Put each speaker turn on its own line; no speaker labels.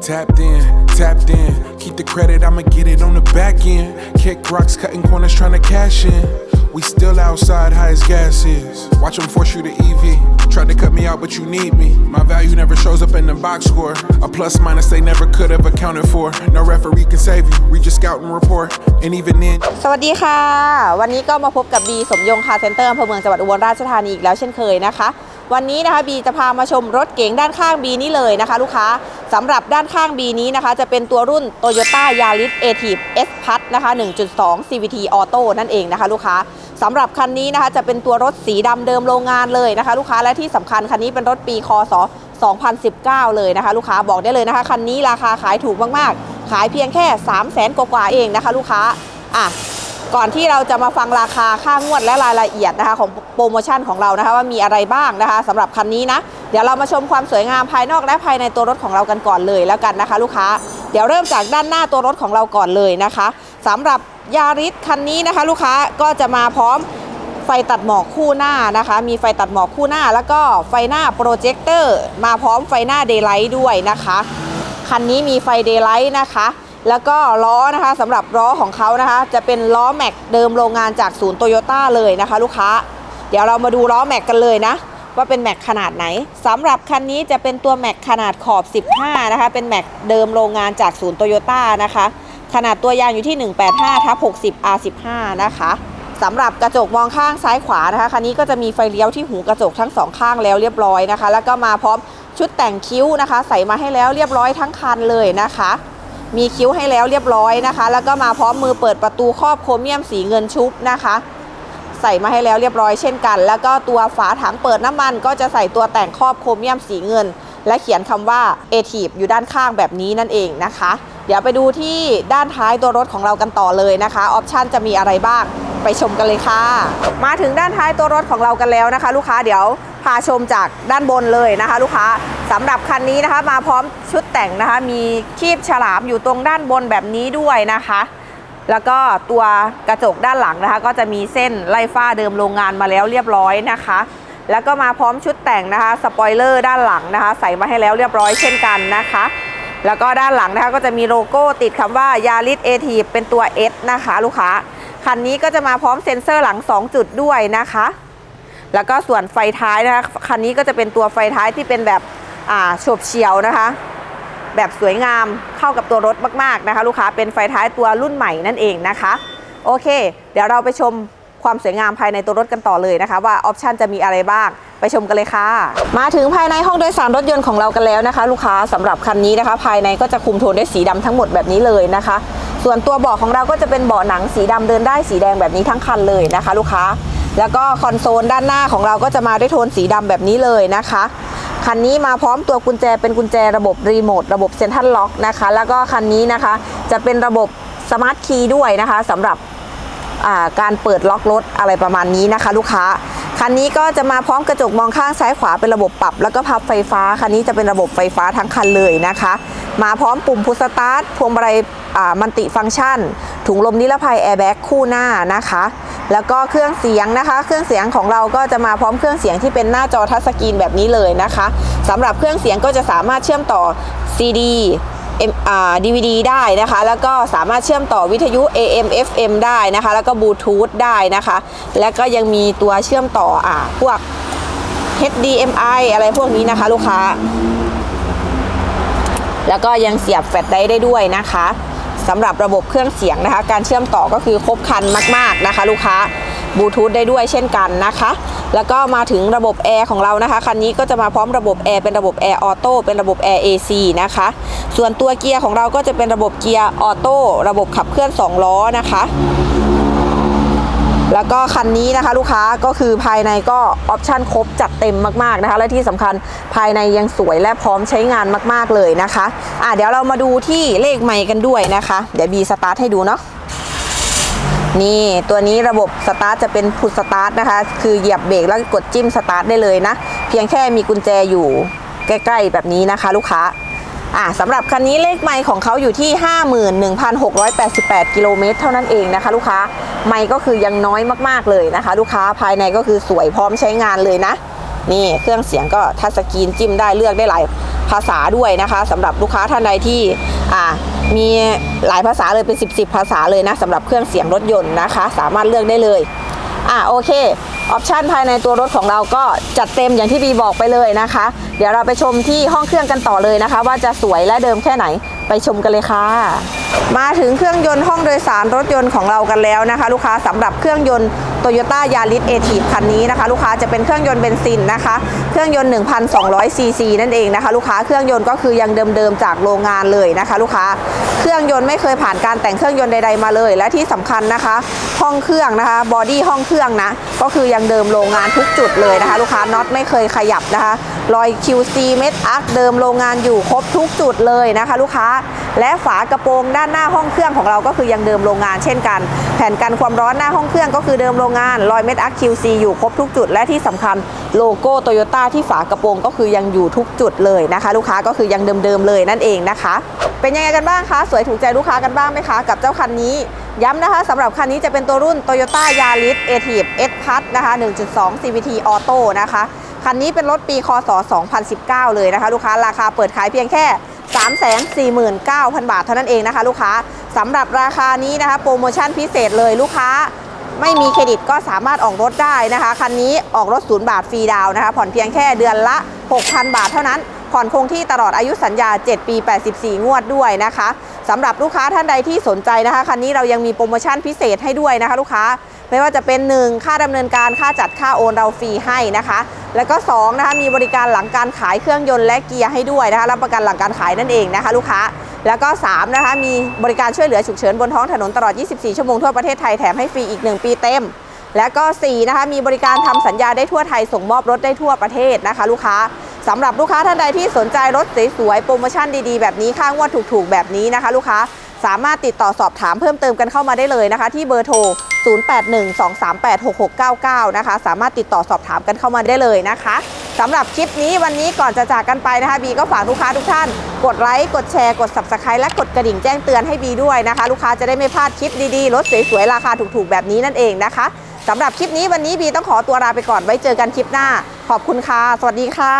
Tapped in, tapped in. Keep the credit, I'ma get it on the back end. Kick rocks, cutting corners, trying to cash in. We still outside, high as gas is. Watch them force you to EV. Tried to cut me out, but you need me. My value never shows up in the box score. A plus minus they never could have accounted for. No referee can save you. Read your scouting report. And even then,
สวัสดีค่ะ วันนี้ก็มาพบกับบีสมยงคาร์เซ็นเตอร์อำเภอเมืองจังหวัดอุบลราชธานีอีกแล้วเช่นเคยนะคะ วันนี้นะคะบีจะพามาชมรถเก๋งด้านข้างบีนี้เลยนะคะ ลูกค้าสำหรับด้านข้างบีนี้นะคะ จะเป็นตัวรุ่น Toyota Yaris a t i v S Plus นะคะ 1.2 CVT Auto นั่นเองนะคะ ลูกค้าสำหรับคันนี้นะคะจะเป็นตัวรถสีดำเดิมโรงงานเลยนะคะ ลูกค้าและที่สำคัญคันนี้เป็นรถปีคศ2019 เลยนะคะ ลูกค้าบอกได้เลยนะคะคันนี้ราคาขายถูกมากๆ ขายเพียงแค่ 3 0 0 0 0 0กว่าเองนะคะ ลูกค้าอะ ก่อนที่เราจะมาฟังราคาค่างวดและรายละเอียดนะคะของโปรโมชั่นของเรานะคะว่ามีอะไรบ้างนะคะสำหรับคันนี้นะ เดี๋ยวเรามาชมความสวยงามภายนอกและภายในตัวรถของเรากันก่อนเลยแล้วกันนะคะ ลูกค้าเดี๋ยวเริ่มจากด้านหน้าตัวรถของเราก่อนเลยนะคะสำหรับยาริสคันนี้นะคะ ลูกค้าก็จะมาพร้อมไฟตัดหมอกคู่หน้านะคะ มีไฟตัดหมอกคู่หน้า แล้วก็ไฟหน้าโปรเจคเตอร์มาพร้อมไฟหน้าเดย์ไลท์ด้วยนะคะ คันนี้มีไฟเดย์ไลท์นะคะ แล้วก็ล้อนะคะสำหรับล้อของเขานะคะ จะเป็นล้อแม็กเดิมโรงงานจากศูนย์โตโยต้าเลยนะคะ ลูกค้า เดี๋ยวเรามาดูล้อแม็กกันเลยนะ ว่าเป็นแม็กขนาดไหนสำหรับคันนี้จะเป็นตัวแม็กขนาดขอบ 15 นะคะ เป็นแม็กเดิมโรงงานจากศูนย์โตโยต้านะคะ ขนาดตัวยางอยู่ที่ 185ทับ60 R15 นะคะสำหรับกระจกมองข้างซ้ายขวานะคะคันนี้ก็จะมีไฟเลี้ยวที่หูกระจกทั้งสองข้างแล้วเรียบร้อยนะคะ แล้วก็มาพร้อมชุดแต่งคิ้วนะคะ ใส่มาให้แล้วเรียบร้อยทั้งคันเลยนะคะ มีคิ้วให้แล้วเรียบร้อยนะคะ แล้วก็มาพร้อมมือเปิดประตูครอบโครเมียมสีเงินชุบนะคะ ใส่มาให้แล้วเรียบร้อยเช่นกัน แล้วก็ตัวฝาถังเปิดน้ำมัน ก็จะใส่ตัวแต่งครอบโครเมียมสีเงิน และเขียนคำว่า a t i v อยู่ด้านข้างแบบนี้นั่นเองนะคะ เดี๋ยวไปดูที่ด้านท้ายตัวรถของเรากันต่อเลยนะคะออปชันจะมีอะไรบ้างไปชมกันเลยค่ะ มาถึงด้านท้ายตัวรถของเรากันแล้วนะคะ ลูกค้าเดี๋ยว พาชมจากด้านบนเลยนะคะ ลูกค้าสำหรับคันนี้นะคะ มาพร้อมชุดแต่งนะคะ มีคีบฉลามอยู่ตรงด้านบนแบบนี้ด้วยนะคะ แล้วก็ตัวกระจกด้านหลังนะคะ ก็จะมีเส้นไล่ฝ้าเดิมโรงงานมาแล้วเรียบร้อยนะคะ แล้วก็มาพร้อมชุดแต่งนะคะสปอยเลอร์ด้านหลังนะคะ ใส่มาให้แล้วเรียบร้อยเช่นกันนะคะแล้วก็ด้านหลังนะคะก็จะมีโลโก้ติดคำว่ายาริสเอทีเป็นตัว S นะคะ ลูกค้า คันนี้ก็จะมาพร้อมเซ็นเซอร์หลัง 2 จุดด้วยนะคะ แล้วก็ส่วนไฟท้ายนะคะคันนี้ก็จะเป็นตัวไฟท้ายที่เป็นแบบอ่าโฉบเฉียวนะคะ แบบสวยงามเข้ากับตัวรถมากๆนะคะ ลูกค้าเป็นไฟท้ายตัวรุ่นใหม่นั่นเองนะคะ โอเค เดี๋ยวเราไปชมความสวยงามภายในตัวรถกันต่อเลยนะคะ ว่าออปชันจะมีอะไรบ้างไปชมกันเลยค่ะ มาถึงภายในห้องโดยสารรถยนต์ของเรากันแล้วนะคะ ลูกค้าสำหรับคันนี้นะคะ ภายในก็จะคุมโทนด้วยสีดำทั้งหมดแบบนี้เลยนะคะ ส่วนตัวเบาะของเราก็จะเป็นเบาะหนังสีดำเดินได้สีแดงแบบนี้ทั้งคันเลยนะคะ ลูกค้า แล้วก็คอนโซลด้านหน้าของเราก็จะมาด้วยโทนสีดำแบบนี้เลยนะคะคันนี้มาพร้อมตัวกุญแจเป็นกุญแจระบบรีโมทระบบเซ็นทรัลล็อกนะคะ แล้วก็คันนี้นะคะจะเป็นระบบสมาร์ทคีย์ด้วยนะคะสำหรับาการเปิดล็อกรถอะไรประมาณนี้นะคะ ลูกค้า คันนี้ก็จะมาพร้อมกระจกมองข้างซ้ายขวาเป็นระบบปรับ แล้วก็พับไฟฟ้า คันนี้จะเป็นระบบไฟฟ้าทั้งคันเลยนะคะ มาพร้อมปุ่มพุชสตาร์ทพวงมาลัยมันติฟังก์ชัน ถุงลมนิรภัยแอร์แบ็กคู่หน้านะคะ แล้วก็เครื่องเสียงนะคะ เครื่องเสียงของเราก็จะมาพร้อมเครื่องเสียงที่เป็นหน้าจอทัชสกรีนแบบนี้เลยนะคะสำหรับเครื่องเสียงก็จะสามารถเชื่อมต่อ CD เอ็มอ่า DVD ได้นะคะ แล้วก็สามารถเชื่อมต่อวิทยุ AM FM ได้นะคะ แล้วก็บลูทูธได้นะคะ แล้วก็ยังมีตัวเชื่อมต่ออ่าพวก HDMI อะไรพวกนี้นะคะ ลูกค้า แล้วก็ยังเสียบแฟลชไดรฟ์ได้ด้วยนะคะ สำหรับระบบเครื่องเสียงนะคะ การเชื่อมต่อก็คือครบครันมาก ๆนะคะ ลูกค้าบลูทูธได้ด้วยเช่นกันนะคะ แล้วก็มาถึงระบบแอร์ของเรานะคะ คันนี้ก็จะมาพร้อมระบบแอร์เป็นระบบแอร์ออโต้เป็นระบบแอร์ AC นะคะ ส่วนตัวเกียร์ของเราก็จะเป็นระบบเกียร์ออโต้ระบบขับเคลื่อน 2 ล้อนะคะ แล้วก็คันนี้นะคะลูกค้าก็คือภายในก็ออปชั่นครบจัดเต็มมากๆนะคะ และที่สำคัญภายในยังสวยและพร้อมใช้งานมากๆเลยนะคะอะเดี๋ยวเรามาดูที่เลขไมค์กันด้วยนะคะ เดี๋ยวบีสตาร์ทให้ดูเนาะนี่ตัวนี้ระบบสตาร์ทจะเป็นพุชสตาร์ทนะคะ คือเหยียบเบรกแล้วกดจิ้มสตาร์ทได้เลยนะ เพียงแค่มีกุญแจอยู่ใกล้ ๆ แบบนี้นะคะ ลูกค้า อะสำหรับคันนี้เลขไมค์ของเขาอยู่ที่ 51,688 กิโลเมตรเท่านั้นเองนะคะ ลูกค้าไมค์ก็คือยังน้อยมากๆเลยนะคะ ลูกค้าภายในก็คือสวยพร้อมใช้งานเลยนะ นี่เครื่องเสียงก็ทัชสกรีนจิ้มได้เลือกได้หลายภาษาด้วยนะคะสำหรับลูกค้าท่านใดที่อ่ามีหลายภาษาเลยเป็น 10บสภาษาเลยนะสำหรับเครื่องเสียงรถยนต์นะคะ สามารถเลือกได้เลยอ่าโอเค ออปชันภายในตัวรถของเราก็จัดเต็มอย่างที่บีบอกไปเลยนะคะ เดี๋ยวเราไปชมที่ห้องเครื่องกันต่อเลยนะคะ ว่าจะสวยและเดิมแค่ไหนไปชมกันเลยค่ะ มาถึงเครื่องยนต์ห้องโดยสารรถยนต์ของเรากันแล้วนะคะ ลูกค้าสำหรับเครื่องยนต์ Toyota Yaris a t i v คันนี้นะคะ ลูกค้าจะเป็นเครื่องยนต์เบนซินนะคะ เครื่องยนต์ 1,200 ซีซีนั่นเองนะคะ ลูกค้าเครื่องยนต์ก็คือยังเดิมๆจากโรงงานเลยนะคะ ลูกค้าเครื่องยนต์ไม่เคยผ่านการแต่งเครื่องยนต์ใดๆมาเลย และที่สำคัญนะคะ ห้องเครื่องนะคะบอดี้ห้องเครื่องนะก็คือยังเดิมโรงงานทุกจุดเลยนะคะ ลูกค้าน็อตไม่เคยขยับนะคะ รอย QC เม็ดอาร์คเดิมโรงงานอยู่ครบทุกจุดเลยนะคะลูกค้า และฝากระโปรงด้านหน้าห้องเครื่องของเราก็คือยังเดิมโรงงานเช่นกัน แผ่นกันความร้อนหน้าห้องเครื่องก็คือเดิมโรงงานรอยเม็ดอาร์ค QC อยู่ครบทุกจุด และที่สำคัญโลโก้โตโยต้าที่ฝากระโปรงก็คือยังอยู่ทุกจุดเลยนะคะ ลูกค้าก็คือยังเดิมๆเลยนั่นเองนะคะ เป็นยังไงกันบ้างคะสวยถูกใจลูกค้ากันบ้างไหมคะกับเจ้าคันนี้ย้ำนะคะสำหรับคันนี้จะเป็นตัวรุ่น Toyota Yaris a t i v S Plus นะคะ 1.2 CVT Auto นะคะ คันนี้เป็นรถปีคศ 2019 เลยนะคะ ลูกค้าราคาเปิดขายเพียงแค่ 349,000 บาทเท่านั้นเองนะคะ ลูกค้าสำหรับราคานี้นะคะ โปรโมชั่นพิเศษเลยลูกค้าไม่มีเครดิตก็สามารถออกรถได้นะคะ คันนี้ออกรถศูนย์บาทฟรีดาวนะคะ ผ่อนเพียงแค่เดือนละ 6,000 บาทเท่านั้น ผ่อนคงที่ตลอดอายุสัญญา 7 ปี 84 งวดด้วยนะคะสำหรับลูกค้าท่านใดที่สนใจนะคะ คันนี้เรายังมีโปรโมชั่นพิเศษให้ด้วยนะคะ ลูกค้าไม่ว่าจะเป็น 1 ค่าดำเนินการค่าจัดค่าโอนเราฟรีให้นะคะ แล้วก็2นะคะมีบริการหลังการขายเครื่องยนต์และเกียร์ให้ด้วยนะคะรับประกันหลังการขายนั่นเองนะคะ ลูกค้าแล้วก็3นะคะมีบริการช่วยเหลือฉุกเฉินบนท้องถนนตลอด 24 ชั่วโมงทั่วประเทศไทยแถมให้ฟรีอีก 1 ปีเต็ม และก็4นะคะมีบริการทำสัญญาได้ทั่วไทยส่งมอบรถได้ทั่วประเทศนะคะ ลูกค้าสำหรับลูกค้าท่านใดที่สนใจรถสวยๆโปรโมชั่นดีๆ แบบนี้ค่างวดถูกๆ แบบนี้นะคะ ลูกค้า สามารถติดต่อสอบถามเพิ่มเติมกันเข้ามาได้เลยนะคะ ที่เบอร์โทร 0812386699 นะคะ สามารถติดต่อสอบถามกันเข้ามาได้เลยนะคะสำหรับคลิปนี้วันนี้ก่อนจะจากกันไปนะคะบีก็ฝากลูกค้าทุกท่าน กดไลค์กดแชร์กด subscribe และกดกระดิ่งแจ้งเตือนให้บีด้วยนะคะ ลูกค้าจะได้ไม่พลาดคลิปดีๆรถสวยๆราคาถูกๆแบบนี้นั่นเองนะคะสำหรับคลิปนี้วันนี้บีต้องขอตัวลาไปก่อนไว้เจอกันคลิปหน้า ขอบคุณค่ะ สวัสดีค่ะ